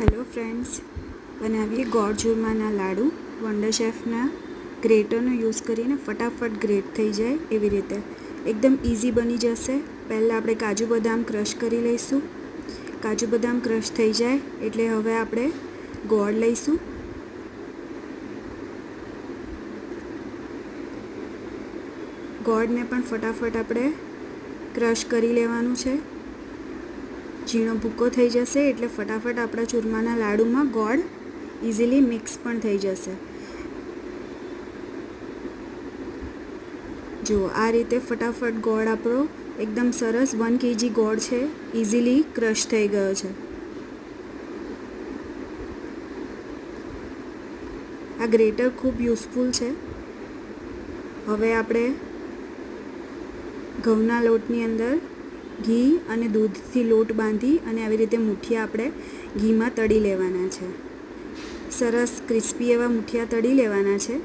Hello friends બનાવીએ ગોળ ચૂરમાના લાડુ. Wonder શેફના ગ્રેટરનો use કરીને ફટાફટ ગ્રેટ થઈ જાય એવી રીતે. એકદમ ઇઝી બની જશે. પહેલાં આપણે કાજુ બદામ ક્રશ કરી લઈશું. કાજુ બદામ ક્રશ થઈ જાય એટલે હવે આપણે ગોળ લઈશું. ગોળને પણ ફટાફટ આપણે ક્રશ કરી લેવાનું છે. ઝીણો ભૂકો થઈ જશે એટલે ફટાફટ આપણા ચૂરમાના લાડુમાં ગોળ ઇઝીલી મિક્સ પણ થઈ જશે. જુઓ આ રીતે ફટાફટ ગોળ આપણો એકદમ સરસ વન કેજી ગોળ છે ઇઝીલી ક્રશ થઈ ગયો છે. આ ગ્રેટર ખૂબ યુઝફુલ છે. હવે આપણે ઘઉંના લોટની અંદર ઘી અને દૂધથી લોટ બાંધી અને આવી રીતે મુઠિયા આપણે ઘીમાં તળી લેવાના છે. સરસ ક્રિસ્પી એવા મુઠિયા તળી લેવાના છે.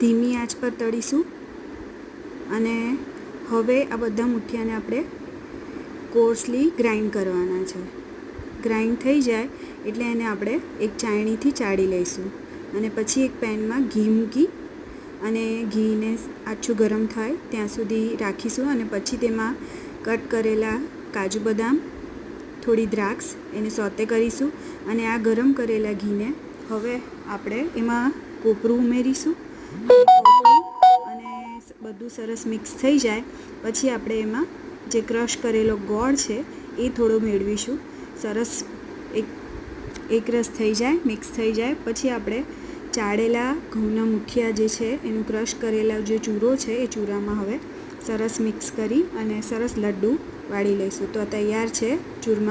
ધીમી આંચ પર તળીશું અને હવે આ બધા મુઠિયાને આપણે કોર્સલી ગ્રાઇન્ડ કરવાના છે. ગ્રાઇન્ડ થઈ જાય એટલે એને આપણે એક ચાળણીથી ચાળી લઈશું. અને પછી એક પેનમાં ઘી મૂકી અને ઘીને આછું ગરમ થાય ત્યાં સુધી રાખીશું અને પછી તેમાં કટ કરેલા કાજુ બદામ, થોડી દ્રાક્ષ એને સોતે કરીશું અને આ ગરમ કરેલા ઘીને હવે આપણે એમાં કોપરું ઉમેરીશું. અને બધું સરસ મિક્સ થઈ જાય. પછી આપણે એમાં જે ક્રશ કરેલો ગોળ છે એ થોડો મેળવીશું. સરસ એક એક રસ થઈ જાય મિક્સ થઈ જાય. પછી આપણે ચાળેલા ઘઉંના મુઠિયા જે છે, એનું ક્રશ કરેલા જે ચૂરો છે, એ ચૂરામાં હવે સરસ મિક્સ કરી અને સરસ લડ્ડુ વાળી લઈશું. તો તૈયાર છે ચૂરમા.